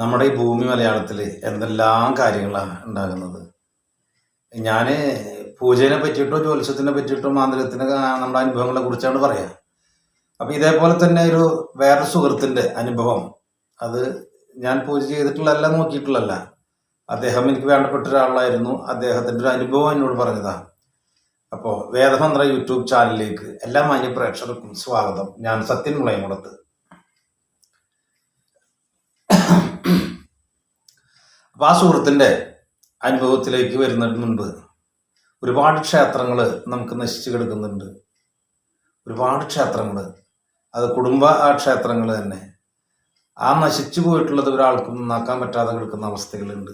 നമ്മുടെ ഈ ഭൂമി മലയാളത്തിൽ എന്തെല്ലാം കാര്യങ്ങളാണ് ഉണ്ടാകുന്നത്? ഞാൻ പൂജയെ പറ്റിയിട്ടോ ജ്യോത്സ്യത്തിനെ പറ്റിയിട്ടോ മാന്ത്രികത്തിനെ നമ്മുടെ അനുഭവങ്ങളെ കുറിച്ചാണ് പറയാം. അപ്പം ഇതേപോലെ തന്നെ ഒരു വേറെ സുഹൃത്തിന്റെ അനുഭവം. അത് ഞാൻ പൂജ ചെയ്തിട്ടുള്ളതല്ല നോക്കിയിട്ടുള്ളതല്ല. അദ്ദേഹം എനിക്ക് വേണ്ടപ്പെട്ട ഒരാളായിരുന്നു. അദ്ദേഹത്തിന്റെ ഒരു അനുഭവം എന്നോട് പറഞ്ഞതാണ് അപ്പോൾ വേദമന്ത്ര യൂട്യൂബ് ചാനലിലേക്ക് എല്ലാ മാന്യ പ്രേക്ഷകർക്കും സ്വാഗതം. ഞാൻ സത്യൻ മുളയമുടത്ത് അപ്പോൾ ആ സുഹൃത്തിന്റെ അനുഭവത്തിലേക്ക് വരുന്നതിന് മുൻപ് ഒരുപാട് ക്ഷേത്രങ്ങൾ നമുക്ക് നശിച്ചു കിടക്കുന്നുണ്ട്. ഒരുപാട് ക്ഷേത്രങ്ങൾ അത് കുടുംബ ആ ക്ഷേത്രങ്ങൾ തന്നെ. ആ നശിച്ചു പോയിട്ടുള്ളത് ഒരാൾക്കും നന്നാക്കാൻ പറ്റാതെ കിടക്കുന്ന അവസ്ഥകളുണ്ട്.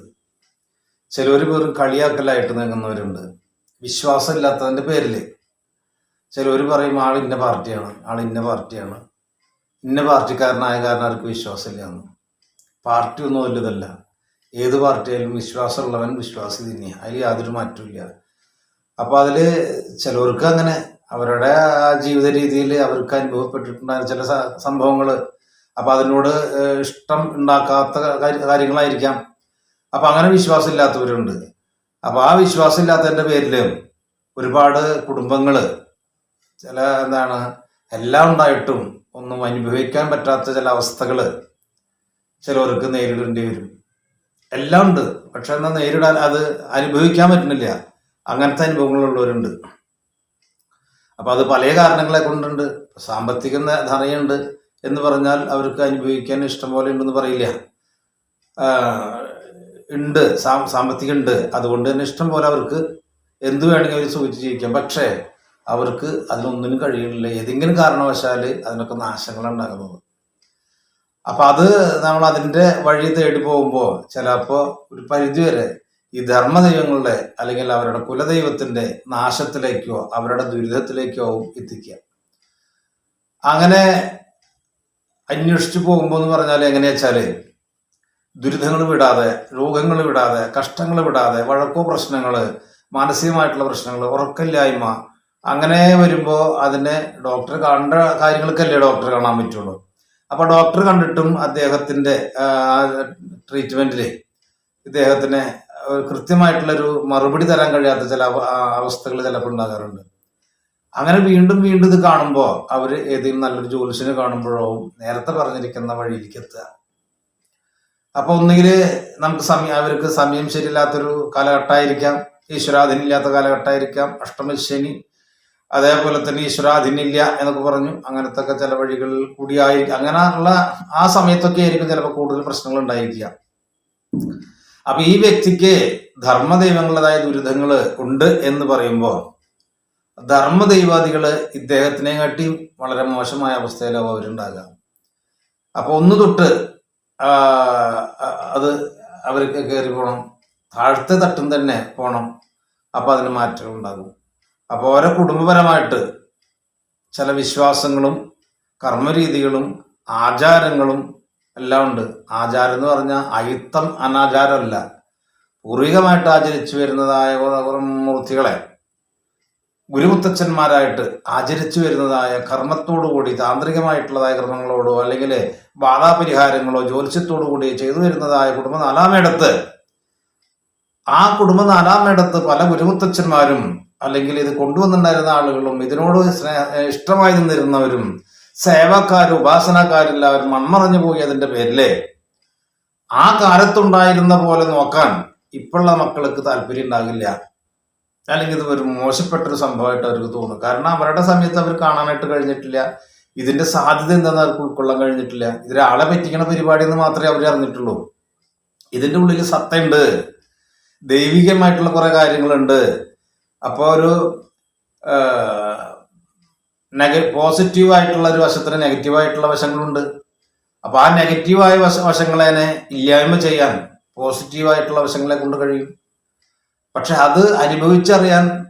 ചിലർ വെറും കളിയാക്കലായിട്ട് നീങ്ങുന്നവരുണ്ട്. വിശ്വാസമില്ലാത്തതിന്റെ പേരിൽ ചിലർ പറയും ആൾ ഇന്ന പാർട്ടിയാണ് ആൾ ഇന്ന പാർട്ടിയാണ്. ഇന്ന പാർട്ടിക്കാരനായ കാരണം അവർക്ക് വിശ്വാസമില്ല എന്ന്. പാർട്ടി ഒന്നും വലുതല്ല. ഏത് പാർട്ടിയായാലും വിശ്വാസമുള്ളവൻ വിശ്വാസി തന്നെയാണ് അതിൽ യാതൊരു മാറ്റമില്ല അപ്പോൾ അതിൽ ചിലവർക്ക് അങ്ങനെ അവരുടെ ആ ജീവിത രീതിയിൽ അവർക്ക് അനുഭവപ്പെട്ടിട്ടുണ്ടായ ചില സംഭവങ്ങൾ അപ്പോൾ അതിനോട് ഇഷ്ടം ഉണ്ടാക്കാത്ത കാര്യങ്ങളായിരിക്കാം. അപ്പോൾ അങ്ങനെ വിശ്വാസമില്ലാത്തവരുണ്ട്. അപ്പോൾ ആ വിശ്വാസമില്ലാത്തതിന്റെ പേരിൽ ഒരുപാട് കുടുംബങ്ങൾ ചില എന്താണ് എല്ലാം ഉണ്ടായിട്ടും ഒന്നും അനുഭവിക്കാൻ പറ്റാത്ത ചില അവസ്ഥകൾ ചിലവർക്ക് നേരിടേണ്ടി വരും. എല്ലാം ഉണ്ട് പക്ഷെ എന്നാൽ നേരിടാൻ അത് അനുഭവിക്കാൻ പറ്റുന്നില്ല. അങ്ങനത്തെ അനുഭവങ്ങളുള്ളവരുണ്ട്. അപ്പൊ അത് പല കാരണങ്ങളെ കൊണ്ടുണ്ട്. സാമ്പത്തിക ധനയുണ്ട് എന്ന് പറഞ്ഞാൽ അവർക്ക് അനുഭവിക്കാൻ ഇഷ്ടം പോലെ ഉണ്ടെന്ന് പറയില്ല. ഉണ്ട്. സാമ്പത്തികം ഉണ്ട് അതുകൊണ്ട് തന്നെ ഇഷ്ടം പോലെ അവർക്ക് എന്ത് വേണമെങ്കിൽ അവർ സൂചിച്ച് ജീവിക്കാം. പക്ഷേ അവർക്ക് അതിനൊന്നിനും കഴിയുന്നില്ല. ഏതെങ്കിലും കാരണവശാൽ അതിനൊക്കെ നാശങ്ങൾ ഉണ്ടാകുന്നത്. അപ്പൊ അത് നമ്മൾ അതിന്റെ വഴി തേടി പോകുമ്പോൾ ചിലപ്പോ ഒരു പരിധിവരെ ഈ ധർമ്മദൈവങ്ങളുടെ അല്ലെങ്കിൽ അവരുടെ കുലദൈവത്തിന്റെ നാശത്തിലേക്കോ അവരുടെ ദുരിതത്തിലേക്കോ എത്തിക്കുക. അങ്ങനെ അന്വേഷിച്ചു പോകുമ്പോൾ എന്ന് പറഞ്ഞാൽ എങ്ങനെയാ വെച്ചാൽ ദുരിതങ്ങൾ വിടാതെ രോഗങ്ങൾ വിടാതെ കഷ്ടങ്ങൾ വിടാതെ വഴക്കോ പ്രശ്നങ്ങൾ മാനസികമായിട്ടുള്ള പ്രശ്നങ്ങൾ ഉറക്കമില്ലായ്മ അങ്ങനെ വരുമ്പോൾ അതിനെ ഡോക്ടർ കാണേണ്ട കാര്യങ്ങൾക്കല്ലേ ഡോക്ടർ കാണാൻ പറ്റുള്ളൂ. അപ്പൊ ഡോക്ടർ കണ്ടിട്ടും അദ്ദേഹത്തിന്റെ ട്രീറ്റ്മെന്റിൽ ഇദ്ദേഹത്തിന് കൃത്യമായിട്ടുള്ളൊരു മറുപടി തരാൻ കഴിയാത്ത ചില അവസ്ഥകൾ ചിലപ്പോൾ ഉണ്ടാകാറുണ്ട്. അങ്ങനെ വീണ്ടും വീണ്ടും ഇത് കാണുമ്പോൾ അവർ ഏതെങ്കിലും നല്ലൊരു ജ്യോത്സ്യനെ കാണുമ്പോഴോ നേരത്തെ പറഞ്ഞിരിക്കുന്ന വഴിയിലേക്ക് എത്തുക. അപ്പൊ ഒന്നുകിൽ നമുക്ക് സമയം അവർക്ക് സമയം ശരിയില്ലാത്തൊരു കാലഘട്ടമായിരിക്കാം. ഈശ്വരാധീനില്ലാത്ത കാലഘട്ടമായിരിക്കാം. അഷ്ടമശനി അതേപോലെ തന്നെ ഈശ്വരാധീനില്ല എന്നൊക്കെ പറഞ്ഞു. അങ്ങനത്തെ ഒക്കെ ചില വഴികൾ കൂടിയായി അങ്ങനെയുള്ള ആ സമയത്തൊക്കെ ആയിരിക്കും ചിലപ്പോൾ കൂടുതൽ പ്രശ്നങ്ങൾ ഉണ്ടായിരിക്കുക. അപ്പൊ ഈ വ്യക്തിക്ക് ധർമ്മദൈവങ്ങളുടേതായ ദുരിതങ്ങൾ ഉണ്ട് എന്ന് പറയുമ്പോൾ ധർമ്മദൈവാദികൾ ഇദ്ദേഹത്തിനെ കാട്ടി വളരെ മോശമായ അവസ്ഥയിലാവും അവരുണ്ടാകുക. അപ്പൊ ഒന്ന് തൊട്ട് അത് അവർക്ക് കയറി പോകണം. താഴത്തെ തട്ടും തന്നെ പോകണം. അപ്പൊ അതിന് മാറ്റങ്ങൾ ഉണ്ടാകും അപ്പോൾ ഓരോ കുടുംബപരമായിട്ട് ചില വിശ്വാസങ്ങളും കർമ്മരീതികളും ആചാരങ്ങളും എല്ലാം ഉണ്ട്. ആചാരം എന്ന് പറഞ്ഞാൽ അയിത്തം അനാചാരമല്ല. പൂർവികമായിട്ട് ആചരിച്ചു വരുന്നതായ മൂർത്തികളെ ഗുരുമുത്തച്ഛന്മാരായിട്ട് ആചരിച്ചു വരുന്നതായ കർമ്മത്തോടുകൂടി താന്ത്രികമായിട്ടുള്ളതായ കർമ്മങ്ങളോടോ അല്ലെങ്കിൽ ബാധാപരിഹാരങ്ങളോ ജ്യോത്സ്യത്തോടു കൂടി ചെയ്തു വരുന്നതായ കുടുംബ നാലാമേടത്ത് ആ കുടുംബ നാലാമേടത്ത് പല ഗുരുമുത്തച്ഛന്മാരും അല്ലെങ്കിൽ ഇത് കൊണ്ടുവന്നിട്ടുണ്ടായിരുന്ന ആളുകളും ഇതിനോട് ഇഷ്ടമായി നിന്നിരുന്നവരും സേവക്കാരും ഉപാസനക്കാരെല്ലാവരും മൺമറഞ്ഞു പോയി അതിന്റെ പേരിലെ. ആ കാലത്തുണ്ടായിരുന്ന പോലെ നോക്കാൻ ഇപ്പോഴുള്ള മക്കൾക്ക് താല്പര്യം ഉണ്ടാകില്ല. അല്ലെങ്കിൽ ഇത് ഒരു മോശപ്പെട്ടൊരു സംഭവമായിട്ട് അവർക്ക് തോന്നും. കാരണം അവരുടെ സമയത്ത് അവർ കാണാനായിട്ട് കഴിഞ്ഞിട്ടില്ല. ഇതിന്റെ സാധ്യത എന്താണെന്ന് അവർക്ക് ഉൾക്കൊള്ളാൻ കഴിഞ്ഞിട്ടില്ല. ഇതൊരാളെ പറ്റിക്കണ പരിപാടി എന്ന് മാത്രമേ അവർ അറിഞ്ഞിട്ടുള്ളൂ. ഇതിന്റെ ഉള്ളിൽ സത്തയുണ്ട്. ദൈവികമായിട്ടുള്ള കുറെ കാര്യങ്ങളുണ്ട്. അപ്പോൾ ഒരു നെഗ പോസിറ്റീവ് ആയിട്ടുള്ള ഒരു വശത്തിന് നെഗറ്റീവ് ആയിട്ടുള്ള വശങ്ങളുണ്ട്. അപ്പൊ ആ നെഗറ്റീവായ വശ വശങ്ങളെ ഇല്ലായ്മ ചെയ്യാൻ പോസിറ്റീവ് ആയിട്ടുള്ള വശങ്ങളെ കൊണ്ട് കഴിയും. പക്ഷെ അത് അനുഭവിച്ചറിയാൻ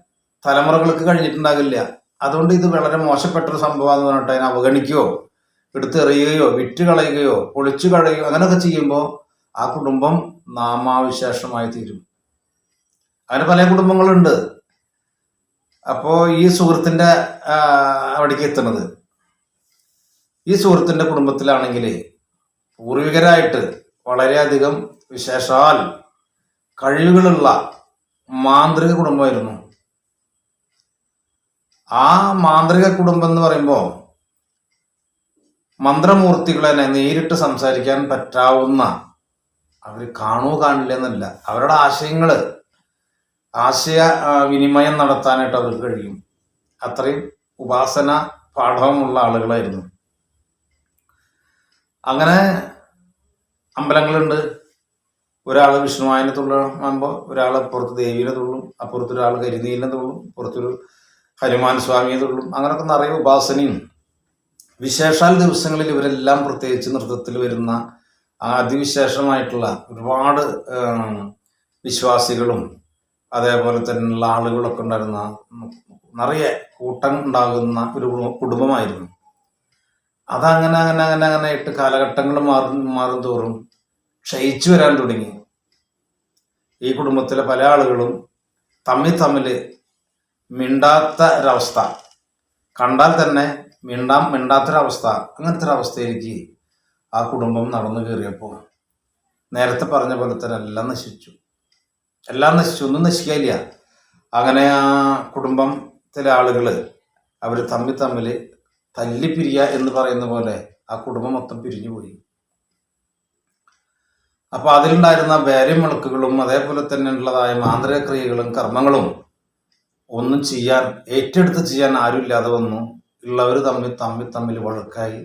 തലമുറകൾക്ക് കഴിഞ്ഞിട്ടുണ്ടാകില്ല. അതുകൊണ്ട് ഇത് വളരെ മോശപ്പെട്ടൊരു സംഭവമാണെന്ന് പറഞ്ഞിട്ട് അതിനെ അവഗണിക്കുകയോ എടുത്തെറിയുകയോ വിറ്റ് കളയുകയോ പൊളിച്ചു കളയുകയോ അങ്ങനെയൊക്കെ ചെയ്യുമ്പോൾ ആ കുടുംബം നാമാവിശേഷമായി തീരും. അങ്ങനെ പല കുടുംബങ്ങളുണ്ട്. അപ്പോ ഈ സുഹൃത്തിന്റെ അവിടേക്ക് എത്തുന്നത്. ഈ സുഹൃത്തിന്റെ കുടുംബത്തിലാണെങ്കിൽ പൂർവികരായിട്ട് വളരെയധികം വിശേഷാൽ കഴിവുകളുള്ള മാന്ത്രിക കുടുംബമായിരുന്നു. ആ മാന്ത്രിക കുടുംബം എന്ന് പറയുമ്പോൾ മന്ത്രമൂർത്തികളെ നേരിട്ട് സംസാരിക്കാൻ പറ്റാവുന്ന അവർ കാണുവോ കാണില്ല എന്നല്ല അവരുടെ ആശയങ്ങൾ ആശയ വിനിമയം നടത്താനായിട്ട് അവർക്ക് കഴിയും. അത്രയും ഉപാസന പാഠവുമുള്ള ആളുകളായിരുന്നു. അങ്ങനെ അമ്പലങ്ങളുണ്ട്. ഒരാൾ വിഷ്ണുവായനെ തുള്ളുമ്പോൾ ഒരാൾ അപ്പുറത്ത് ദേവീനെ തുള്ളും അപ്പുറത്ത് ഒരാൾ കരിനീലിനെ തുള്ളും പുറത്തൊരു ഹനുമാൻ സ്വാമിയെ തുള്ളും അങ്ങനെയൊക്കെ നിറയെ ഉപാസനയും വിശേഷാൽ ദിവസങ്ങളിൽ ഇവരെല്ലാം പ്രത്യേകിച്ച് നൃത്തത്തിൽ വരുന്ന അതിവിശേഷമായിട്ടുള്ള ഒരുപാട് വിശ്വാസികളും അതേപോലെ തന്നെയുള്ള ആളുകളൊക്കെ ഉണ്ടായിരുന്ന നിറയെ കൂട്ടം ഉണ്ടാകുന്ന ഒരു കുടുംബമായിരുന്നു. അതങ്ങനെ അങ്ങനെ അങ്ങനെ അങ്ങനെ ഇട്ട് കാലഘട്ടങ്ങൾ മാറും മാറും തോറും ക്ഷയിച്ചു വരാൻ തുടങ്ങി. ഈ കുടുംബത്തിലെ പല ആളുകളും തമ്മിൽ തമ്മിൽ മിണ്ടാത്ത ഒരവസ്ഥ. കണ്ടാൽ തന്നെ മിണ്ടാം മിണ്ടാത്തൊരവസ്ഥ. അങ്ങനത്തെ ഒരവസ്ഥയിലേക്ക് ആ കുടുംബം നടന്നു കയറിയപ്പോൾ നേരത്തെ പറഞ്ഞ പോലെ തന്നെ എല്ലാം നശിച്ചു. എല്ലാം നശിച്ചു ഒന്നും നശിക്കില്ല അങ്ങനെ ആ കുടുംബത്തിലെ ആളുകൾ അവർ തമ്മിൽ തമ്മിൽ തല്ലിപ്പിരിയ എന്ന് പറയുന്ന പോലെ ആ കുടുംബം മൊത്തം പിരിഞ്ഞു പോയി. അപ്പൊ അതിലുണ്ടായിരുന്ന വേരം വിളക്കുകളും അതേപോലെ തന്നെ ഉള്ളതായ മാന്ത്രികക്രിയകളും കർമ്മങ്ങളും ഒന്നും ചെയ്യാൻ ഏറ്റെടുത്ത് ചെയ്യാൻ ആരുമില്ലാതെ വന്നു. ഉള്ളവർ തമ്മിൽ തമ്മിൽ തമ്മിൽ വഴക്കായി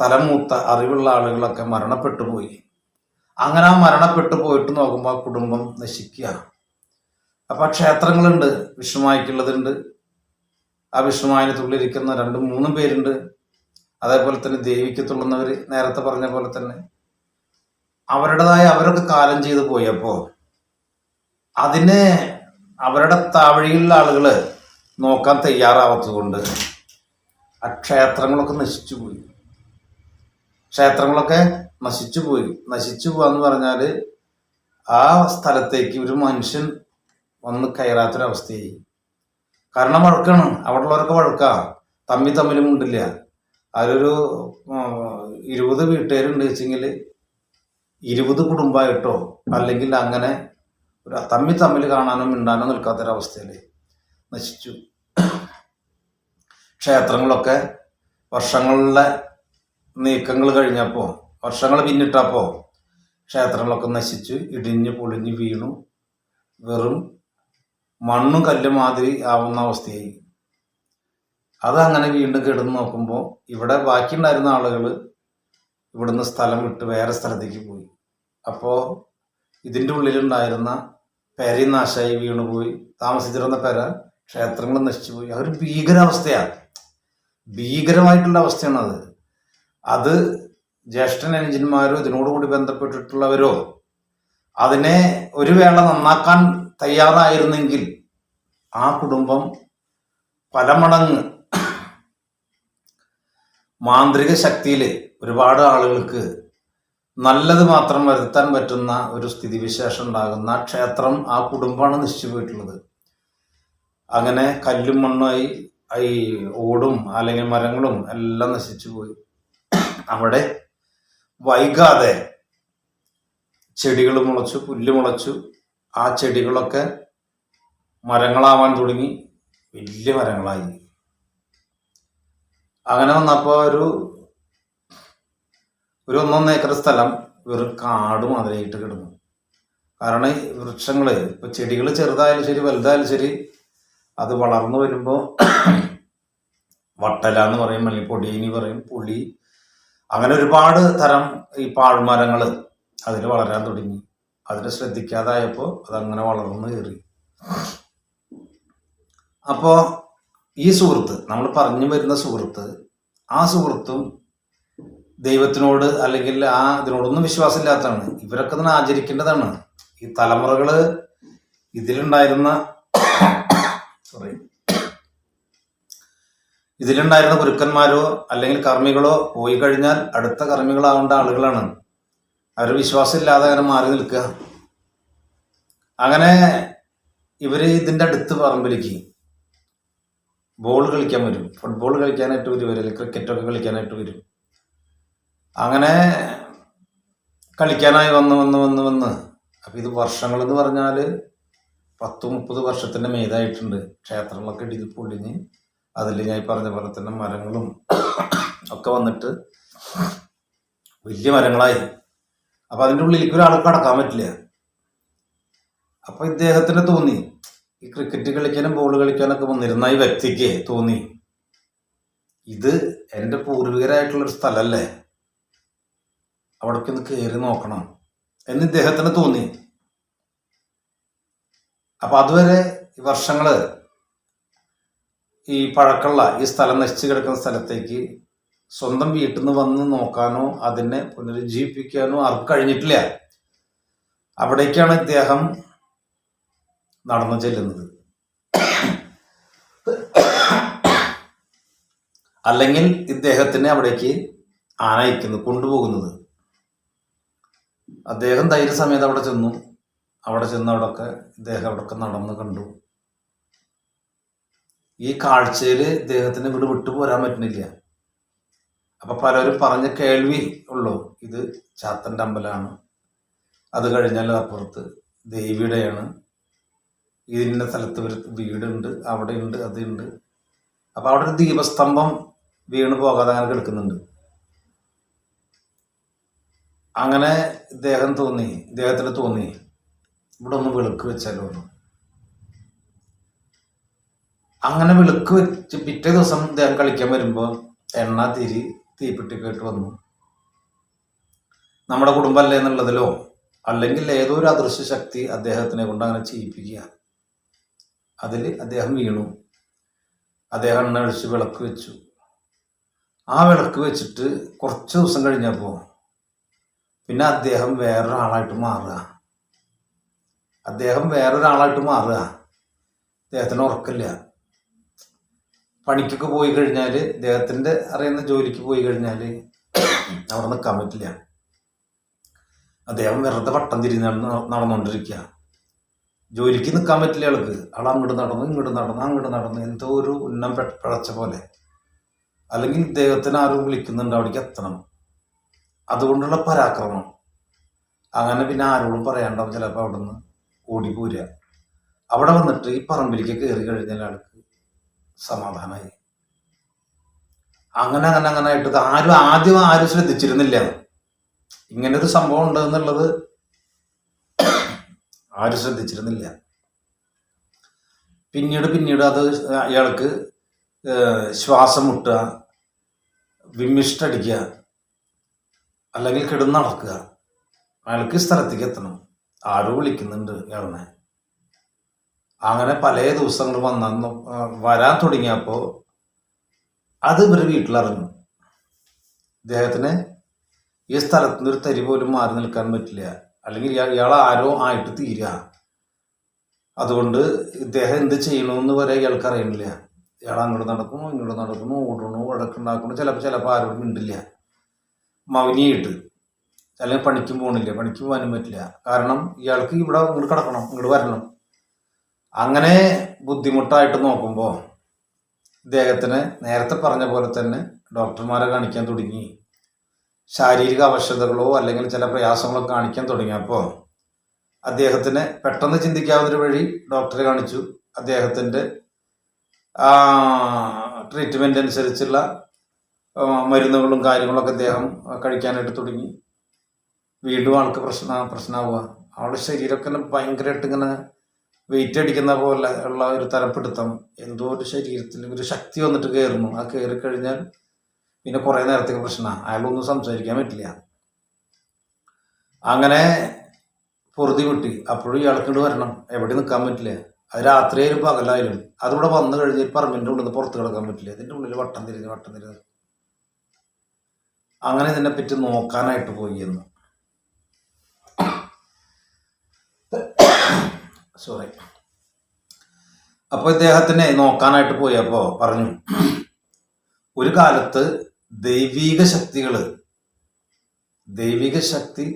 തലമൂത്ത അറിവുള്ള ആളുകളൊക്കെ മരണപ്പെട്ടു പോയി. അങ്ങനെ ആ മരണപ്പെട്ടു പോയിട്ട് നോക്കുമ്പോൾ ആ കുടുംബം നശിക്കുക. അപ്പൊ ആ ക്ഷേത്രങ്ങളുണ്ട് വിഷ്ണുമായിക്കുള്ളതുണ്ട്. ആ വിഷ്ണുമായിന് തുള്ളിരിക്കുന്ന രണ്ടും മൂന്നും പേരുണ്ട്. അതേപോലെ തന്നെ ദേവിക്ക് തുള്ളുന്നവർ നേരത്തെ പറഞ്ഞ പോലെ തന്നെ. അവരുടേതായ അവരൊക്കെ കാലം ചെയ്തു പോയപ്പോ അതിനെ അവരുടെ താവഴിയിലുള്ള ആളുകൾ നോക്കാൻ തയ്യാറാവാത്തതുകൊണ്ട് ആ ക്ഷേത്രങ്ങളൊക്കെ നശിച്ചു പോയി. ക്ഷേത്രങ്ങളൊക്കെ നശിച്ചു പോയി. നശിച്ചു പോവാന്ന് പറഞ്ഞാൽ ആ സ്ഥലത്തേക്ക് ഒരു മനുഷ്യൻ വന്ന് കയറാത്തൊരവസ്ഥയായി കാരണം വഴക്കാണ്. അവിടെ ഉള്ളവരൊക്കെ വഴക്കാ. തമ്മി തമ്മിലും ഉണ്ടില്ല. അതിലൊരു ഇരുപത് വീട്ടുകാരുണ്ട് വെച്ചെങ്കിൽ ഇരുപത് കുടുംബമായിട്ടോ അല്ലെങ്കിൽ അങ്ങനെ ഒരു തമ്മി തമ്മിൽ കാണാനോ മിണ്ടാനോ നിൽക്കാത്തൊരവസ്ഥയിൽ നശിച്ചു. ക്ഷേത്രങ്ങളൊക്കെ വർഷങ്ങളിലെ നീക്കങ്ങൾ കഴിഞ്ഞപ്പോൾ വർഷങ്ങൾ പിന്നിട്ടപ്പോൾ ക്ഷേത്രങ്ങളൊക്കെ നശിച്ചു ഇടിഞ്ഞ് പൊളിഞ്ഞ് വീണു. വെറും മണ്ണും കല്ലും മാതിരി ആവുന്ന അവസ്ഥയായി. അത് അങ്ങനെ വീണ്ടും കിടന്ന് നോക്കുമ്പോൾ ഇവിടെ ബാക്കിയുണ്ടായിരുന്ന ആളുകൾ ഇവിടുന്ന് സ്ഥലം വിട്ട് വേറെ സ്ഥലത്തേക്ക് പോയി. അപ്പോൾ ഇതിന്റെ ഉള്ളിലുണ്ടായിരുന്ന പെരയും നാശമായി വീണുപോയി. താമസിച്ചിരുന്ന പെര ക്ഷേത്രങ്ങൾ നശിച്ചുപോയി. അതൊരു ഭീകരാവസ്ഥയാണ് ഭീകരമായിട്ടുള്ള അവസ്ഥയാണ് അത് അത് ജ്യേഷ്ഠൻ അനുജന്മാരോ ഇതിനോടുകൂടി ബന്ധപ്പെട്ടിട്ടുള്ളവരോ അതിനെ ഒരു വേള നന്നാക്കാൻ തയ്യാറായിരുന്നെങ്കിൽ ആ കുടുംബം പല മടങ്ങ് മാന്ത്രിക ശക്തിയിൽ ഒരുപാട് ആളുകൾക്ക് നല്ലത് മാത്രം വരുത്താൻ പറ്റുന്ന ഒരു സ്ഥിതിവിശേഷം ഉണ്ടാകുന്ന ക്ഷേത്രം ആ കുടുംബമാണ് നശിച്ചു പോയിട്ടുള്ളത്. അങ്ങനെ കല്ലും മണ്ണായി ഈ ഓടും അല്ലെങ്കിൽ മരങ്ങളും എല്ലാം നശിച്ചു പോയി. അവിടെ വൈകാതെ ചെടികൾ മുളച്ചു പുല്ല് മുളച്ചു. ആ ചെടികളൊക്കെ മരങ്ങളാവാൻ തുടങ്ങി. വലിയ മരങ്ങളായി. അങ്ങനെ വന്നപ്പോൾ ഒരു ഒരു ഒന്നൊന്ന് ഏക്കർ സ്ഥലം വെറും കാട് മാതിരിയായിട്ട് കിടന്നു. കാരണം ഈ വൃക്ഷങ്ങൾ ഇപ്പൊ ചെടികൾ ചെറുതായാലും ശരി വലുതായാലും ശരി അത് വളർന്നു വരുമ്പോൾ വട്ടല എന്ന് പറയും അല്ലെങ്കിൽ പൊടിയിനി പറയും പുളി അങ്ങനെ ഒരുപാട് തരം ഈ പാഴ്മരങ്ങൾ അതിൽ വളരാൻ തുടങ്ങി. അതിനെ ശ്രദ്ധിക്കാതായപ്പോൾ അതങ്ങനെ വളർന്നു കയറി. അപ്പോൾ ഈ സുഹൃത്ത് നമ്മൾ പറഞ്ഞു വരുന്ന സുഹൃത്ത് ആ സുഹൃത്തും ദൈവത്തിനോട് അല്ലെങ്കിൽ ആ ഇതിനോടൊന്നും വിശ്വാസമില്ലാത്തതാണ്. ഇവരൊക്കെ തന്നെ ആചരിക്കേണ്ടതാണ്. ഈ തലമുറകൾ ഇതിലുണ്ടായിരുന്ന സോറി ഇതിലുണ്ടായിരുന്ന ഗുരുക്കന്മാരോ അല്ലെങ്കിൽ കർമ്മികളോ പോയി കഴിഞ്ഞാൽ അടുത്ത കർമ്മികളാവേണ്ട ആളുകളാണ്. അവർ വിശ്വാസമില്ലാതെ അങ്ങനെ മാറി നിൽക്കുക. അങ്ങനെ ഇവർ ഇതിന്റെ അടുത്ത് പറമ്പിലേക്ക് ബോൾ കളിക്കാൻ വരും. ഫുട്ബോൾ കളിക്കാനായിട്ട് വരും അല്ലെങ്കിൽ ക്രിക്കറ്റൊക്കെ കളിക്കാനായിട്ട് വരും. അങ്ങനെ കളിക്കാനായി വന്ന് വന്ന് വന്ന് വന്ന്. അപ്പം ഇത് വർഷങ്ങൾ എന്ന് പറഞ്ഞാൽ പത്ത് മുപ്പത് വർഷത്തിന്റെ മേതായിട്ടുണ്ട് ക്ഷേത്രങ്ങളൊക്കെ ഇടിഞ്ഞ് പൊളിഞ്ഞ് അതിൽ ഞാൻ പറഞ്ഞ പോലെ തന്നെ മരങ്ങളും ഒക്കെ വന്നിട്ട് വലിയ മരങ്ങളായി. അപ്പം അതിന്റെ ഉള്ളിലേക്ക് ഒരാൾ കടക്കാൻ പറ്റില്ല. അപ്പം ഇദ്ദേഹത്തിന് തോന്നി ഈ ക്രിക്കറ്റ് കളിക്കാനും ബോൾ കളിക്കാനൊക്കെ വന്നിരുന്ന ഈ വ്യക്തിക്ക് തോന്നി ഇത് എന്റെ പൂർവികരായിട്ടുള്ളൊരു സ്ഥലമല്ലേ അവിടേക്ക് ഒന്ന് കയറി നോക്കണം എന്ന് ഇദ്ദേഹത്തിന് തോന്നി. അപ്പൊ അതുവരെ വർഷങ്ങൾ ഈ പഴക്കമുള്ള ഈ സ്ഥലം നശിച്ചു കിടക്കുന്ന സ്ഥലത്തേക്ക് സ്വന്തം വീട്ടിൽ നിന്ന് വന്ന് നോക്കാനോ അതിനെ പുനരുജ്ജീവിപ്പിക്കാനോ ആർക്കും കഴിഞ്ഞിട്ടില്ല. അവിടേക്കാണ് ഇദ്ദേഹം നടന്നു ചെല്ലുന്നത്. അല്ലെങ്കിൽ ഇദ്ദേഹത്തിനെ അവിടേക്ക് ആനയിക്കുന്നു കൊണ്ടുപോകുന്നത്. അദ്ദേഹം ധൈര്യസമേതം അവിടെ ചെന്നു. അവിടെ ചെന്ന് അവിടെയൊക്കെ ഇദ്ദേഹം അവിടെയൊക്കെ നടന്ന് കണ്ടു. ഈ കാഴ്ചയിൽ ഇദ്ദേഹത്തിന് ഇവിടെ വിട്ടു പോരാൻ പറ്റുന്നില്ല. അപ്പൊ പലരും പറഞ്ഞ കേൾവി ഉള്ളൂ ഇത് ചാത്തന്റെ അമ്പലമാണ്. അത് കഴിഞ്ഞാൽ അപ്പുറത്ത് ദേവിയുടെയാണ്. ഇതിന്റെ സ്ഥലത്ത് ഒരു വീടുണ്ട് അവിടെ ഉണ്ട് അതുണ്ട് അപ്പൊ അവിടെ ഒരു ദീപസ്തംഭം വീണ് പോകാതെ അങ്ങനെ കിടക്കുന്നുണ്ട്. അങ്ങനെ ഇദ്ദേഹം തോന്നി ഇദ്ദേഹത്തിന് തോന്നി ഇവിടെ ഒന്ന് വിളക്ക് വെച്ചാലോ. അങ്ങനെ വിളക്ക് വെച്ച് പിറ്റേ ദിവസം ഇദ്ദേഹം കളിക്കാൻ വരുമ്പോൾ എണ്ണ തിരി തീപ്പെട്ടിക്കായിട്ട് വന്നു. നമ്മുടെ കുടുംബമല്ലേ എന്നുള്ളതിലോ അല്ലെങ്കിൽ ഏതോ ഒരു അദൃശ്യ ശക്തി അദ്ദേഹത്തിനെ കൊണ്ട് അങ്ങനെ ചെയ്യിപ്പിക്കുക. അതിൽ അദ്ദേഹം വീണു. അദ്ദേഹം എണ്ണ ഒഴിച്ച് വിളക്ക് വെച്ചു. ആ വിളക്ക് വെച്ചിട്ട് കുറച്ച് ദിവസം കഴിഞ്ഞപ്പോൾ പിന്നെ അദ്ദേഹം വേറൊരാളായിട്ട് മാറുക. അദ്ദേഹം വേറൊരാളായിട്ട് മാറുക. അദ്ദേഹത്തിന് ഉറക്കില്ല. പണിക്കൊക്കെ പോയി കഴിഞ്ഞാൽ ദേഹത്തിന്റെ അറിയുന്ന ജോലിക്ക് പോയി കഴിഞ്ഞാൽ അവിടെ നിൽക്കാൻ പറ്റില്ല. അദ്ദേഹം വെറുതെ വട്ടം തിരിഞ്ഞ് നടന്ന് നടന്നുകൊണ്ടിരിക്കുക ജോലിക്ക് നിൽക്കാൻ പറ്റില്ല ആൾക്ക്. ആൾ അങ്ങോട്ട് നടന്നു ഇങ്ങോട്ട് നടന്നു അങ്ങോട്ട് നടന്നു. എന്തോ ഒരു ഉന്നം പിഴച്ച പോലെ. അല്ലെങ്കിൽ ഇദ്ദേഹത്തിന് ആരും വിളിക്കുന്നുണ്ട് അവിടേക്ക് എത്തണം. അതുകൊണ്ടുള്ള പരാക്രമം. അങ്ങനെ പിന്നെ ആരോടും പറയാണ്ടാവും ചിലപ്പോൾ അവിടെ നിന്ന് ഓടിപ്പോരുക അവിടെ വന്നിട്ട് ഈ പറമ്പിലേക്ക് കയറി കഴിഞ്ഞാൽ ആൾക്ക് സമാധാനമായി അങ്ങനെ അങ്ങനെ അങ്ങനെ ആയിട്ട് ആരും ആദ്യം ആരും ശ്രദ്ധിച്ചിരുന്നില്ല. ഇങ്ങനെ ഒരു സംഭവം ഉണ്ട് എന്നുള്ളത് ആരും ശ്രദ്ധിച്ചിരുന്നില്ല. പിന്നീട് പിന്നീട് അത് അയാൾക്ക് ശ്വാസം മുട്ടുക വിമിഷ്ടടിക്കുക അല്ലെങ്കിൽ കിടന്നടക്കുക അയാൾക്ക് സ്ഥലത്തേക്ക് എത്തണം. ആരോ വിളിക്കുന്നുണ്ട് ഇയാളിനെ അങ്ങനെ പല ദിവസങ്ങൾ വന്നു വരാൻ തുടങ്ങിയപ്പോൾ അത് ഇവർ വീട്ടിലറിഞ്ഞു. ഇദ്ദേഹത്തിന് ഈ സ്ഥലത്ത് നിന്ന് ഒരു തരി പോലും മാറി നിൽക്കാൻ പറ്റില്ല. അല്ലെങ്കിൽ ഇയാൾ ആരോ ആയിട്ട് തീരുക അതുകൊണ്ട് ഇദ്ദേഹം എന്ത് ചെയ്യണമെന്ന് വരെ ഇയാൾക്ക് അറിയണില്ല ഇയാൾ അങ്ങോട്ട് നടക്കുന്നു ഇങ്ങോട്ട് നടക്കുന്നു ഓടണു വഴക്കുണ്ടാക്കണു ചിലപ്പോൾ ചിലപ്പോൾ ആരോടും ഉണ്ടില്ല മൗനിയായിട്ട്. അല്ലെങ്കിൽ പണിക്കും പോകണില്ല പണിക്കും പോകാനും പറ്റില്ല. കാരണം ഇയാൾക്ക് ഇവിടെ ഇങ്ങോട്ട് കിടക്കണം ഇങ്ങോട്ട് വരണം. അങ്ങനെ ബുദ്ധിമുട്ടായിട്ട് നോക്കുമ്പോൾ ഇദ്ദേഹത്തിന് നേരത്തെ പറഞ്ഞ പോലെ തന്നെ ഡോക്ടർമാരെ കാണിക്കാൻ തുടങ്ങി. ശാരീരിക അവശതകളോ അല്ലെങ്കിൽ ചില പ്രയാസങ്ങളോ കാണിക്കാൻ തുടങ്ങിയപ്പോൾ അദ്ദേഹത്തിന് പെട്ടെന്ന് ചിന്തിക്കാവുന്നൊരു വഴി ഡോക്ടറെ കാണിച്ചു. അദ്ദേഹത്തിന്റെ ട്രീറ്റ്മെന്റ് അനുസരിച്ചുള്ള മരുന്നുകളും കാര്യങ്ങളൊക്കെ അദ്ദേഹം കഴിക്കാനായിട്ട് തുടങ്ങി. വീണ്ടും ആൾക്ക് പ്രശ്ന പ്രശ്നമാവുക ആളുടെ ശരീരമൊക്കെ ഭയങ്കരമായിട്ട് ഇങ്ങനെ വെയിറ്റ് അടിക്കുന്ന പോലെ ഉള്ള ഒരു തരപ്പെടുത്തം. എന്തോ ഒരു ശരീരത്തിൽ ഒരു ശക്തി വന്നിട്ട് കയറുന്നു ആ കയറി കഴിഞ്ഞാൽ പിന്നെ കുറേ നേരത്തേക്ക് പ്രശ്നമാണ് അയാളൊന്നും സംസാരിക്കാൻ പറ്റില്ല. അങ്ങനെ പൊറുതി കിട്ടി അപ്പോഴും ഇയാൾക്കിട്ട് വരണം. എവിടെ നിൽക്കാൻ പറ്റില്ല. അത് രാത്രിയായാലും പകലായാലും. അതിവിടെ വന്നു കഴിഞ്ഞ് പറമ്പിന്റെ ഉള്ളിൽ നിന്ന് പുറത്ത് കിടക്കാൻ പറ്റില്ല. ഇതിന്റെ ഉള്ളിൽ വട്ടം തിരിഞ്ഞ് വട്ടം തിരിഞ്ഞ്. അങ്ങനെ ഇതിനെപ്പറ്റി നോക്കാനായിട്ട് പോയി എന്ന് സോറി അപ്പോൾ ഇദ്ദേഹത്തിനെ നോക്കാനായിട്ട് പോയപ്പോൾ പറഞ്ഞു ഒരു കാലത്ത് ദൈവീക ശക്തികൾ ദൈവിക ശക്തി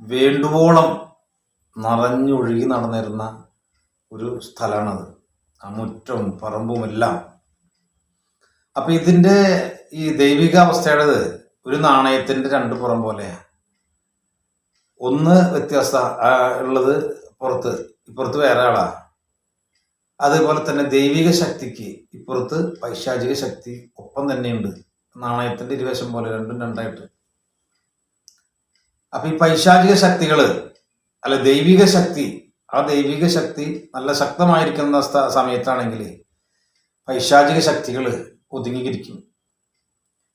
വേണ്ടുവോളം നിറഞ്ഞൊഴുകി നടന്നിരുന്ന ഒരു സ്ഥലമാണത്. ആ മുറ്റവും പറമ്പും എല്ലാം. അപ്പം ഇതിന്റെ ഈ ദൈവിക അവസ്ഥയുടേത് ഒരു നാണയത്തിന്റെ രണ്ട് പുറം പോലെയാണ് ഒന്ന് വ്യത്യസ്ത ആ, ഉള്ളത് പുറത്ത്. ഇപ്പുറത്ത് വേറെ ആളാ. അതുപോലെ തന്നെ ദൈവിക ശക്തിക്ക് ഇപ്പുറത്ത് പൈശാചിക ശക്തി ഒപ്പം തന്നെയുണ്ട്. നാണയത്തിന്റെ ഇരുവശം പോലെ രണ്ടും രണ്ടായിട്ട്. അപ്പൊ ഈ പൈശാചിക ശക്തികൾ അല്ല ദൈവിക ശക്തി ആ ദൈവിക ശക്തി നല്ല ശക്തമായിരിക്കുന്ന സമയത്താണെങ്കിൽ പൈശാചിക ശക്തികൾ ഒതുങ്ങിയിരിക്കും.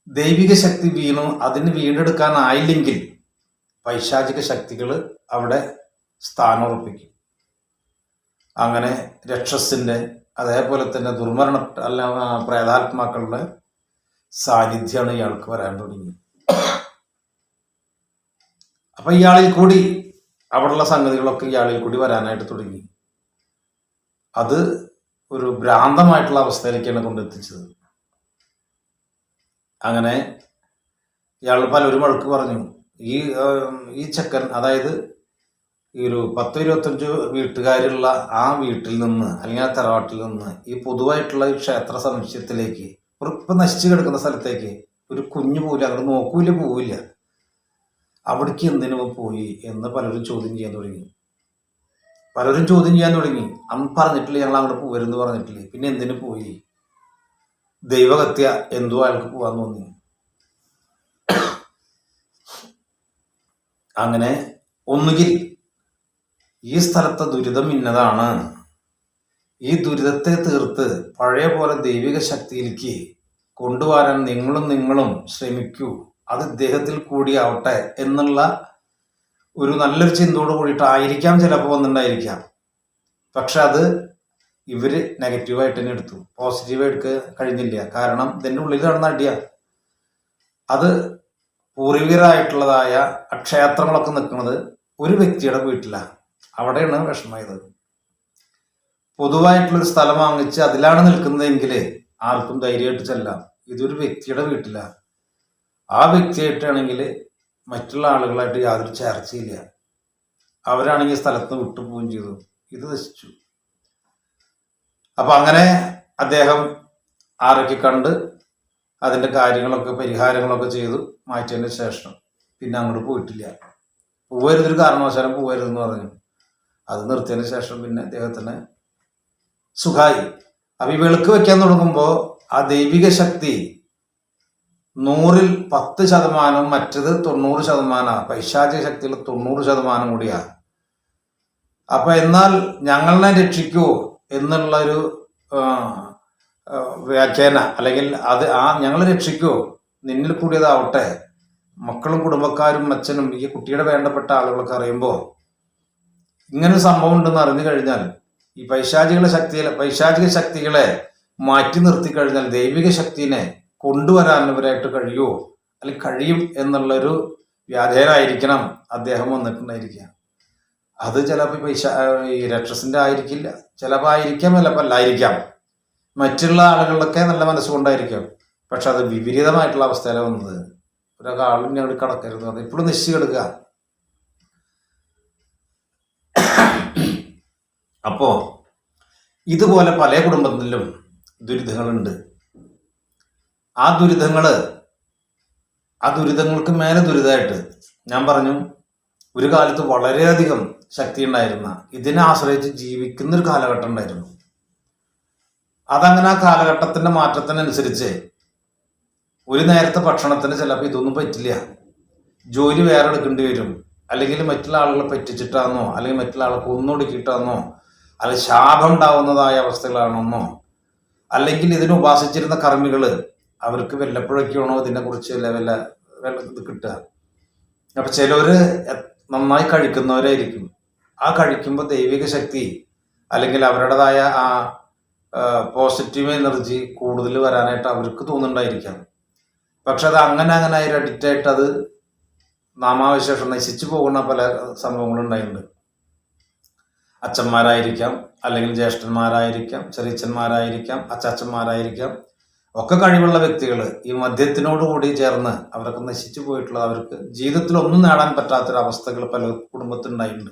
ദൈവിക ശക്തി വീണു അതിന് വീണ്ടെടുക്കാനായില്ലെങ്കിൽ പൈശാചിക ശക്തികൾ അവിടെ സ്ഥാനമുറപ്പിക്കും. അങ്ങനെ രക്ഷസിന്റെ അതേപോലെ തന്നെ ദുർമരണ അല്ല പ്രേതാത്മാക്കളുടെ സാന്നിധ്യമാണ് ഇയാൾക്ക് വരാൻ തുടങ്ങി അപ്പൊ ഇയാളിൽ കൂടി അവിടെയുള്ള സംഗതികളൊക്കെ ഇയാളിൽ കൂടി വരാനായിട്ട് തുടങ്ങി. അത് ഒരു ഭ്രാന്തമായിട്ടുള്ള അവസ്ഥയിലേക്കാണ് കൊണ്ടെത്തിച്ചത്. അങ്ങനെ ഇയാൾ പലരും വഴക്ക് പറഞ്ഞു ഈ ഈ ചെക്കൻ അതായത് ഈ ഒരു പത്ത് ഇരുപത്തഞ്ച് വീട്ടുകാരുള്ള ആ വീട്ടിൽ നിന്ന് അല്ലെങ്കിൽ ആ തറവാട്ടിൽ നിന്ന് ഈ പൊതുവായിട്ടുള്ള ഈ ക്ഷേത്ര സമുച്ചയത്തിലേക്ക് ഒരു ഇപ്പം നശിച്ചു കിടക്കുന്ന സ്ഥലത്തേക്ക് ഒരു കുഞ്ഞു പോലും അങ്ങോട്ട് നോക്കൂല പോവില്ല. അവിടേക്ക് എന്തിനു പോയി എന്ന് പലരും ചോദ്യം ചെയ്യാൻ തുടങ്ങി. പലരും ചോദ്യം ചെയ്യാൻ തുടങ്ങി. അന്ന് പറഞ്ഞിട്ടില്ല ഞങ്ങൾ അങ്ങോട്ട് പോവരുന്ന് പറഞ്ഞിട്ടില്ലേ. പിന്നെ എന്തിനു പോയി? ദൈവകത്യ എന്തോ അയാൾക്ക് പോവാൻ തോന്നി. അങ്ങനെ ഒന്നുകിൽ ഈ സ്ഥലത്തെ ദുരിതം ഇന്നതാണ്. ഈ ദുരിതത്തെ തീർത്ത് പഴയ പോലെ ദൈവിക ശക്തിയിലേക്ക് കൊണ്ടുവരാൻ നിങ്ങളും നിങ്ങളും ശ്രമിക്കൂ. അത് ഇദ്ദേഹത്തിൽ കൂടിയാവട്ടെ എന്നുള്ള ഒരു നല്ലൊരു ചിന്തയോട് കൂടിയിട്ടായിരിക്കാം ചിലപ്പോൾ വന്നിട്ടുണ്ടായിരിക്കാം പക്ഷെ അത് ഇവർ നെഗറ്റീവായിട്ട് തന്നെ എടുത്തു. പോസിറ്റീവ് എടുക്കാൻ കഴിഞ്ഞില്ല. കാരണം ഇതിന്റെ ഉള്ളിൽ നടന്ന അടിയ. അത് പൂർവികരായിട്ടുള്ളതായ ക്ഷേത്രങ്ങളൊക്കെ നിൽക്കുന്നത് ഒരു വ്യക്തിയുടെ വീട്ടിലാണ് അവിടെയാണ് വിഷമയത് പൊതുവായിട്ടുള്ളൊരു സ്ഥലം വാങ്ങിച്ച് അതിലാണ് നിൽക്കുന്നതെങ്കിൽ ആർക്കും ധൈര്യമായിട്ട് ചെല്ലാം. ഇതൊരു വ്യക്തിയുടെ വീട്ടിലാണ് ആ വ്യക്തിയായിട്ടാണെങ്കിൽ മറ്റുള്ള ആളുകളായിട്ട് യാതൊരു ചർച്ചയില്ല. അവരാണെങ്കിൽ സ്ഥലത്ത് വിട്ടുപോവുകയും ചെയ്തു. ഇത് നശിച്ചു. അപ്പൊ അങ്ങനെ അദ്ദേഹം ആരൊക്കെ കണ്ട് അതിന്റെ കാര്യങ്ങളൊക്കെ പരിഹാരങ്ങളൊക്കെ ചെയ്തു മാറ്റിയതിന് ശേഷം പിന്നെ അങ്ങോട്ട് പോയിട്ടില്ല. പോവരുതൊരു കാരണവശാലും പോവരുതെന്ന് പറഞ്ഞു. അത് നിർത്തിയതിന് ശേഷം പിന്നെ അദ്ദേഹത്തിന് സുഖായി. അപ്പൊ ഈ വെളുക്ക് വെക്കാൻ തുടങ്ങുമ്പോൾ ആ ദൈവിക ശക്തി നൂറിൽ പത്ത് ശതമാനം മറ്റത് തൊണ്ണൂറ് ശതമാനമാണ് പൈശാചിക ശക്തിയിൽ തൊണ്ണൂറ് ശതമാനം കൂടിയാ. അപ്പൊ എന്നാൽ ഞങ്ങളെ രക്ഷിക്കൂ എന്നുള്ളൊരു വ്യാഖ്യാന. അല്ലെങ്കിൽ അത് ആ ഞങ്ങൾ രക്ഷിക്കൂ. നിന്നിൽ കൂടിയതാവട്ടെ. മക്കളും കുടുംബക്കാരും അച്ഛനും ഈ കുട്ടിയുടെ വേണ്ടപ്പെട്ട ആളുകളൊക്കെ അറിയുമ്പോൾ ഇങ്ങനെ ഒരു സംഭവം ഉണ്ടെന്ന് അറിഞ്ഞു കഴിഞ്ഞാൽ ഈ പൈശാചികളെ ശക്തികളെ പൈശാചിക ശക്തികളെ മാറ്റി നിർത്തി കഴിഞ്ഞാൽ ദൈവിക ശക്തിനെ കൊണ്ടുവരാൻ ഇവരായിട്ട് കഴിയുമോ? അല്ലെങ്കിൽ കഴിയും എന്നുള്ളൊരു വ്യാധേയനായിരിക്കണം അദ്ദേഹം വന്നിട്ടുണ്ടായിരിക്കുക. അത് ചിലപ്പോൾ പൈസ ഈ രക്ഷസിന്റെ ആയിരിക്കില്ല. ചിലപ്പോൾ ആയിരിക്കാം ചിലപ്പോൾ അല്ലായിരിക്കാം. മറ്റുള്ള ആളുകളിലൊക്കെ നല്ല മനസ്സുകൊണ്ടായിരിക്കാം. പക്ഷെ അത് വിപരീതമായിട്ടുള്ള അവസ്ഥയിലാണ് വന്നത്. ഒരാളും ഞങ്ങൾ കടക്കരുത്. അത് എപ്പോഴും നിശ്ചയ കിടക്കുക അപ്പോ ഇതുപോലെ പല കുടുംബത്തിലും ദുരിതങ്ങളുണ്ട്. ആ ദുരിതങ്ങൾ ആ ദുരിതങ്ങൾക്ക് മേലെ ദുരിതമായിട്ട് ഞാൻ പറഞ്ഞു ഒരു കാലത്ത് വളരെയധികം ശക്തി ഉണ്ടായിരുന്ന ഇതിനെ ആശ്രയിച്ച് ജീവിക്കുന്ന ഒരു കാലഘട്ടം ഉണ്ടായിരുന്നു. അതങ്ങനെ ആ കാലഘട്ടത്തിന്റെ മാറ്റത്തിനനുസരിച്ച് ഒരു നേരത്തെ ഭക്ഷണത്തിന് ചിലപ്പോൾ ഇതൊന്നും പറ്റില്ല. ജോലി വേറെ എടുക്കേണ്ടി വരും. അല്ലെങ്കിൽ മറ്റുള്ള ആളുകളെ പറ്റിച്ചിട്ടാന്നോ അല്ലെങ്കിൽ മറ്റുള്ള ആളെ കൊന്നൊടുക്കിയിട്ടാന്നോ അല്ലെങ്കിൽ ശാപം ഉണ്ടാവുന്നതായ അവസ്ഥകളാണെന്നോ. അല്ലെങ്കിൽ ഇതിനെ ഉപാസിച്ചിരുന്ന കർമ്മികൾ അവർക്ക് വല്ലപ്പോഴൊക്കെയാണോ ഇതിനെ കുറിച്ച് വല്ല വല്ല വല്ല ഇത് കിട്ടുക. അപ്പൊ ചിലർ നന്നായി കഴിക്കുന്നവരായിരിക്കും. ആ കഴിക്കുമ്പോൾ ദൈവിക ശക്തി അല്ലെങ്കിൽ അവരുടേതായ ആ പോസിറ്റീവ് എനർജി കൂടുതൽ വരാനായിട്ട് അവർക്ക് തോന്നുന്നുണ്ടായിരിക്കാം. പക്ഷെ അത് അങ്ങനെ അങ്ങനെ ഒരു അഡിക്റ്റായിട്ട് അത് നാമാവശേഷം നശിച്ചു പോകുന്ന പല സംഭവങ്ങളും ഉണ്ടായിട്ടുണ്ട് അച്ഛന്മാരായിരിക്കാം അല്ലെങ്കിൽ ജ്യേഷ്ഠന്മാരായിരിക്കാം ചെറിയച്ഛന്മാരായിരിക്കാം അച്ചാച്ചന്മാരായിരിക്കാം. ഒക്കെ കഴിവുള്ള വ്യക്തികൾ ഈ മദ്യത്തിനോടുകൂടി ചേർന്ന് അവർക്ക് നശിച്ചു പോയിട്ടുള്ള അവർക്ക് ജീവിതത്തിൽ ഒന്നും നേടാൻ പറ്റാത്തൊരവസ്ഥകൾ പല കുടുംബത്തിനുണ്ടായിട്ടുണ്ട്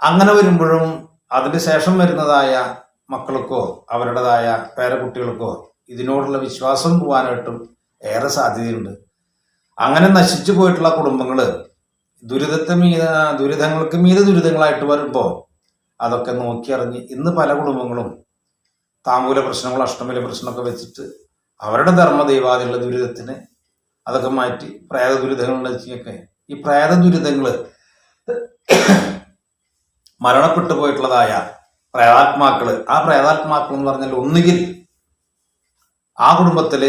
അങ്ങനെ വരുമ്പോഴും അതിന് ശേഷം വരുന്നതായ മക്കൾക്കോ അവരുടേതായ പേരക്കുട്ടികൾക്കോ ഇതിനോടുള്ള വിശ്വാസം പോകാനായിട്ടും ഏറെ സാധ്യതയുണ്ട്. അങ്ങനെ നശിച്ചു പോയിട്ടുള്ള കുടുംബങ്ങൾ ദുരിതത്തെ മീത ദുരിതങ്ങൾക്ക് മീത ദുരിതങ്ങളായിട്ട് വരുമ്പോൾ അതൊക്കെ നോക്കിയറിഞ്ഞ് ഇന്ന് പല കുടുംബങ്ങളും താമൂല പ്രശ്നങ്ങൾ അഷ്ടമൂല പ്രശ്നമൊക്കെ വെച്ചിട്ട് അവരുടെ ധർമ്മ ദൈവാദിയുള്ള ദുരിതത്തിന് അതൊക്കെ മാറ്റി പ്രേത ദുരിതങ്ങൾ വെച്ചൊക്കെ ഈ പ്രേത ദുരിതങ്ങൾ മരണപ്പെട്ടു പോയിട്ടുള്ളതായ പ്രേതാത്മാക്കൾ ആ പ്രേതാത്മാക്കൾ എന്ന് പറഞ്ഞാൽ ഒന്നുകിൽ ആ കുടുംബത്തിൽ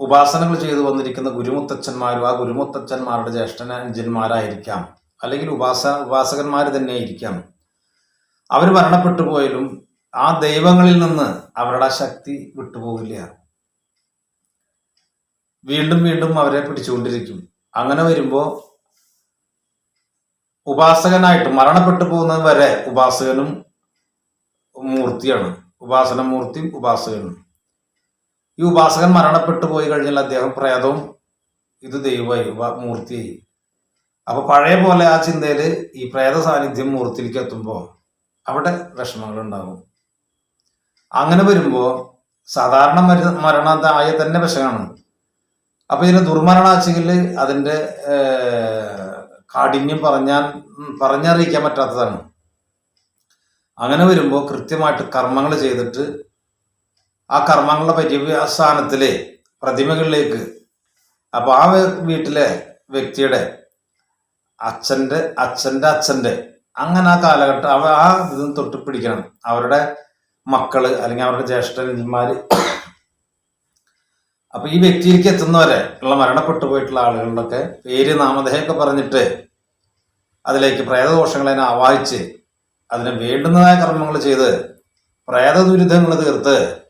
ഉപാസനകൾ ചെയ്തു വന്നിരിക്കുന്ന ഗുരുമുത്തച്ഛന്മാരും ആ ഗുരുമുത്തച്ഛന്മാരുടെ ജ്യേഷ്ഠനഞ്ജന്മാരായിരിക്കാം അല്ലെങ്കിൽ ഉപാസ ഉപാസകന്മാർ തന്നെ ആയിരിക്കാം അവർ മരണപ്പെട്ടു പോയാലും ആ ദൈവങ്ങളിൽ നിന്ന് അവരുടെ ആ ശക്തി വിട്ടുപോകില്ല. വീണ്ടും വീണ്ടും അവരെ പിടിച്ചുകൊണ്ടിരിക്കും. അങ്ങനെ വരുമ്പോൾ ഉപാസകനായിട്ട് മരണപ്പെട്ടു പോകുന്നത് വരെ ഉപാസകനും മൂർത്തിയാണ്. ഉപാസന മൂർത്തിയും ഉപാസകനും. ഈ ഉപാസകൻ മരണപ്പെട്ടു പോയി കഴിഞ്ഞാൽ അദ്ദേഹം പ്രേതവും ഇത് ദൈവമായി മൂർത്തിയായി. അപ്പൊ പഴയ പോലെ ആ ചിന്തയിൽ ഈ പ്രേത സാന്നിധ്യം മൂർത്തിയിലേക്ക് എത്തുമ്പോൾ അവിടെ വിഷമങ്ങൾ ഉണ്ടാകും അങ്ങനെ വരുമ്പോൾ സാധാരണ മരു മരണതായ തന്നെ വിഷമാണ്. അപ്പൊ ഇതിന് ദുർമരണാച്ചെങ്കിൽ അതിന്റെ കാഠിന്യം പറഞ്ഞാൽ പറഞ്ഞറിയിക്കാൻ പറ്റാത്തതാണ്. അങ്ങനെ വരുമ്പോൾ കൃത്യമായിട്ട് കർമ്മങ്ങൾ ചെയ്തിട്ട് ആ കർമ്മങ്ങളുടെ പര്യവസാനത്തിലെ പ്രതിമകളിലേക്ക്. അപ്പോൾ ആ വീട്ടിലെ വ്യക്തിയുടെ അച്ഛന്റെ അച്ഛന്റെ അച്ഛന്റെ അങ്ങനെ ആ കാലഘട്ടം അവ ആ ഇത് തൊട്ട് പിടിക്കണം. അവരുടെ മക്കൾ അല്ലെങ്കിൽ അവരുടെ ജ്യേഷ്ഠന്മാര് അപ്പൊ ഈ വ്യക്തിയിലേക്ക് എത്തുന്നവരെ ഉള്ള മരണപ്പെട്ടു പോയിട്ടുള്ള ആളുകളുടെയൊക്കെ പേര് നാമധേയൊക്കെ പറഞ്ഞിട്ട് അതിലേക്ക് പ്രേതദോഷങ്ങളെ ആവാഹിച്ച് അതിന് വേണ്ടുന്നതായ കർമ്മങ്ങൾ ചെയ്ത് പ്രേത ദുരിതങ്ങൾ തീർത്ത്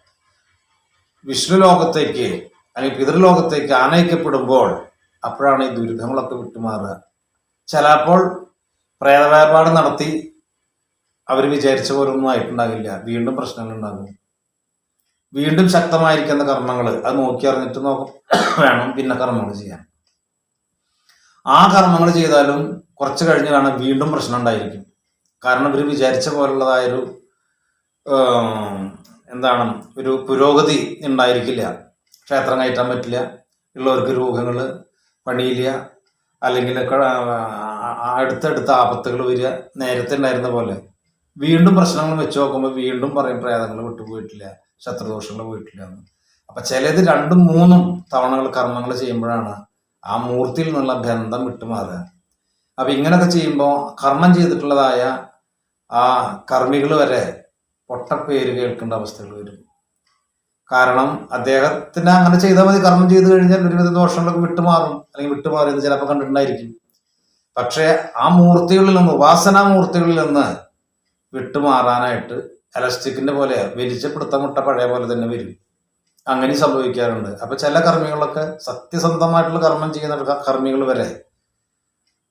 വിഷ്ണു ലോകത്തേക്ക് അല്ലെങ്കിൽ പിതൃലോകത്തേക്ക് ആനയിക്കപ്പെടുമ്പോൾ അപ്പോഴാണ് ഈ ദുരിതങ്ങളൊക്കെ വിട്ടുമാറുക. ചിലപ്പോൾ പ്രേതവേർപാട് നടത്തി അവർ വിചാരിച്ച പോലെ ഒന്നും ആയിട്ടുണ്ടാകില്ല. വീണ്ടും പ്രശ്നങ്ങൾ ഉണ്ടാകും വീണ്ടും ശക്തമായിരിക്കുന്ന കർമ്മങ്ങൾ അത് നോക്കി അറിഞ്ഞിട്ട് നോക്കും വേണം പിന്നെ കർമ്മങ്ങൾ ചെയ്യാൻ. ആ കർമ്മങ്ങൾ ചെയ്താലും കുറച്ച് കഴിഞ്ഞ് കാണാൻ വീണ്ടും പ്രശ്നം ഉണ്ടായിരിക്കും. കാരണം ഇവർ വിചാരിച്ച പോലുള്ളതായൊരു എന്താണ് ഒരു പുരോഗതി ഉണ്ടായിരിക്കില്ല. ക്ഷേത്രം കയറ്റാൻ പറ്റില്ല. ഉള്ളവർക്ക് രോഗങ്ങൾ പണിയില്ല. അല്ലെങ്കിൽ അടുത്തടുത്ത ആപത്തുകൾ വരിക. നേരത്തെ ഉണ്ടായിരുന്ന പോലെ. വീണ്ടും പ്രശ്നങ്ങൾ വെച്ച് നോക്കുമ്പോൾ വീണ്ടും പറയും പ്രേതങ്ങൾ വിട്ടുപോയിട്ടില്ല ശത്രുദോഷങ്ങൾ പോയിട്ടില്ല എന്ന്. അപ്പൊ ചിലത് രണ്ടും മൂന്നും തവണകൾ കർമ്മങ്ങൾ ചെയ്യുമ്പോഴാണ് ആ മൂർത്തിയിൽ നിന്നുള്ള ബന്ധം വിട്ടുമാറുക. അപ്പൊ ഇങ്ങനെയൊക്കെ ചെയ്യുമ്പോൾ കർമ്മം ചെയ്തിട്ടുള്ളതായ ആ കർമ്മികൾ വരെ പൊട്ടപ്പേര് കേൾക്കേണ്ട അവസ്ഥകൾ വരും. കാരണം അദ്ദേഹത്തിന് അങ്ങനെ ചെയ്താൽ മതി. കർമ്മം ചെയ്തു കഴിഞ്ഞാൽ ഒരുവിധ ദോഷങ്ങളൊക്കെ വിട്ടുമാറും. അല്ലെങ്കിൽ വിട്ടുമാറിയെന്ന് ചിലപ്പോൾ കണ്ടിട്ടുണ്ടായിരിക്കും. പക്ഷേ ആ മൂർത്തികളിൽ നിന്ന് ഉപാസനാ മൂർത്തികളിൽ നിന്ന് വിട്ടുമാറാനായിട്ട് എലസ്റ്റിക്കിന്റെ പോലെ വലിച്ചപ്പെടുത്ത മുട്ട പഴയ പോലെ തന്നെ വരും. അങ്ങനെ സംഭവിക്കാറുണ്ട്. അപ്പൊ ചില കർമ്മികളൊക്കെ സത്യസന്ധമായിട്ടുള്ള കർമ്മം ചെയ്യുന്ന കർമ്മികൾ വരെ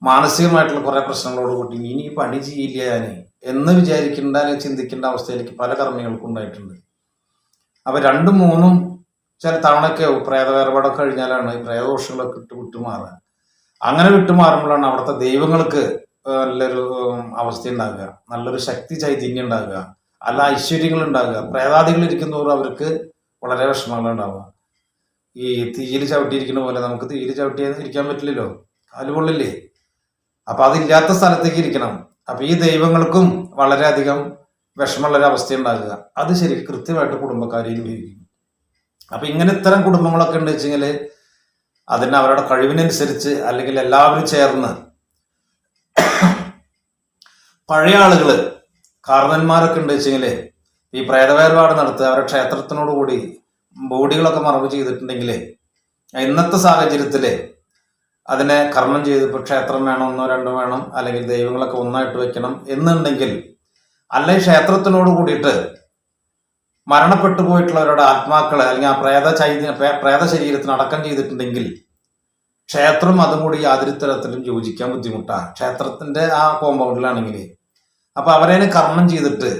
മാനസികമായിട്ടുള്ള കുറെ പ്രശ്നങ്ങളോട് കൂട്ടി ഇനി പണി ചെയ്യില്ല ഞാൻ എന്ന് വിചാരിക്കേണ്ട അല്ലെങ്കിൽ ചിന്തിക്കേണ്ട അവസ്ഥയിലേക്ക് പല കർമ്മികൾക്കും ഉണ്ടായിട്ടുണ്ട്. അപ്പൊ രണ്ടും മൂന്നും ചില തവണയൊക്കെ പ്രേത വേർപാടൊക്കെ കഴിഞ്ഞാലാണ് ഈ പ്രേതദോഷങ്ങളൊക്കെ ഇട്ട് വിട്ടുമാറുക. അങ്ങനെ വിട്ടുമാറുമ്പോഴാണ് അവിടുത്തെ ദൈവങ്ങൾക്ക് നല്ലൊരു അവസ്ഥ ഉണ്ടാകുക. നല്ലൊരു ശക്തി ചൈതന്യം ഉണ്ടാകുക. അല്ല ഐശ്വര്യങ്ങൾ ഉണ്ടാകുക. പ്രേതാദികൾ ഇരിക്കുന്നവരും അവർക്ക് വളരെ വിഷമങ്ങൾ ഉണ്ടാവുക. ഈ തീയിൽ ചവിട്ടിയിരിക്കുന്ന പോലെ നമുക്ക് തീയിൽ ചവിട്ടിയാൽ ഇരിക്കാൻ പറ്റില്ലല്ലോ. കാൽ കൊള്ളില്ലേ അപ്പൊ അതില്ലാത്ത സ്ഥലത്തേക്ക് ഇരിക്കണം. അപ്പൊ ഈ ദൈവങ്ങൾക്കും വളരെയധികം അവസ്ഥ ഉണ്ടാകുക അത് ശരി കൃത്യമായിട്ട് കുടുംബക്കാരിൽ ഉപയോഗിക്കും അപ്പൊ ഇങ്ങനെ ഇത്തരം കുടുംബങ്ങളൊക്കെ ഉണ്ട് വെച്ചെങ്കിൽ അതിന് അവരുടെ കഴിവിനനുസരിച്ച് അല്ലെങ്കിൽ എല്ലാവരും ചേർന്ന് പഴയ ആളുകൾ കാർന്നന്മാരൊക്കെ ഉണ്ട് വെച്ചെങ്കിൽ ഈ പ്രേതവേർപാട് നടത്തുക അവരുടെ ക്ഷേത്രത്തിനോടുകൂടി ബോഡികളൊക്കെ മറവ് ചെയ്തിട്ടുണ്ടെങ്കിൽ ഇന്നത്തെ സാഹചര്യത്തിൽ അതിനെ കർമ്മം ചെയ്ത് ഇപ്പോൾ ക്ഷേത്രം വേണം ഒന്നോ രണ്ടോ വേണം അല്ലെങ്കിൽ ദൈവങ്ങളൊക്കെ ഒന്നായിട്ട് വെക്കണം എന്നുണ്ടെങ്കിൽ അല്ലെങ്കിൽ ക്ഷേത്രത്തിനോട് കൂടിയിട്ട് മരണപ്പെട്ടു പോയിട്ടുള്ളവരുടെ ആത്മാക്കളെ അല്ലെങ്കിൽ ആ പ്രേത ചൈതന്യ പ്രേത ശരീരത്തിന് അടക്കം ചെയ്തിട്ടുണ്ടെങ്കിൽ ക്ഷേത്രം അതും കൂടി യാതൊരു തരത്തിലും യോജിക്കാൻ ബുദ്ധിമുട്ടാണ് ക്ഷേത്രത്തിന്റെ ആ കോമ്പൗണ്ടിലാണെങ്കിൽ അപ്പോൾ അവരതിന് കർമ്മം ചെയ്തിട്ട്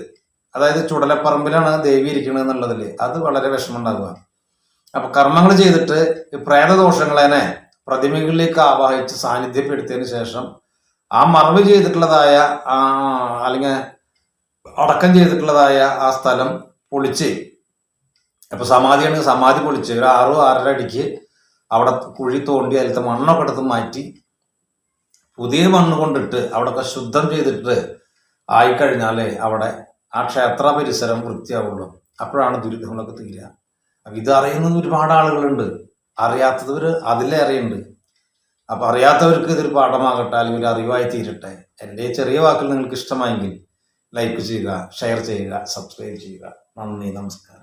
അതായത് ചുടലപ്പറമ്പിലാണ് ദേവി ഇരിക്കുന്നത് എന്നുള്ളതിൽ അത് വളരെ വിഷമം വിഷമമുണ്ടാകുക അപ്പോൾ കർമ്മങ്ങൾ ചെയ്തിട്ട് പ്രേതദോഷങ്ങളെ പ്രതിമകളിലേക്ക് ആവാഹിച്ച് സാന്നിധ്യപ്പെടുത്തിയതിനു ശേഷം ആ മറവ് ചെയ്തിട്ടുള്ളതായ ആ അല്ലെങ്കിൽ അടക്കം ചെയ്തിട്ടുള്ളതായ ആ സ്ഥലം പൊളിച്ച് അപ്പൊ സമാധിയാണെങ്കിൽ സമാധി പൊളിച്ച് ഒരു ആറോ ആറര അടിക്ക് അവിടെ കുഴി തോണ്ടി അതിലത്തെ മണ്ണൊക്കെ എടുത്ത് മാറ്റി പുതിയ മണ്ണ് കൊണ്ടിട്ട് അവിടെയൊക്കെ ശുദ്ധം ചെയ്തിട്ട് ആയിക്കഴിഞ്ഞാലേ അവിടെ ആ ക്ഷേത്ര പരിസരം വൃത്തിയാവുള്ളൂ. അപ്പോഴാണ് ദുരിതങ്ങളൊക്കെ തീരുക. അപ്പൊ ഇത് അറിയുന്ന ഒരുപാട് ആളുകളുണ്ട്. അറിയാത്തവർ അതിലേറെയുണ്ട് അപ്പൊ അറിയാത്തവർക്ക് ഇതൊരു പാഠമാകട്ടെ അല്ലെങ്കിൽ അറിവായി തീരട്ടെ. എന്റെ ചെറിയ വാക്കുകൾ നിങ്ങൾക്ക് ഇഷ്ടമായെങ്കിൽ ലൈക്ക് ചെയ്യുക ഷെയർ ചെയ്യുക സബ്സ്ക്രൈബ് ചെയ്യുക. നന്ദി നമസ്കാരം.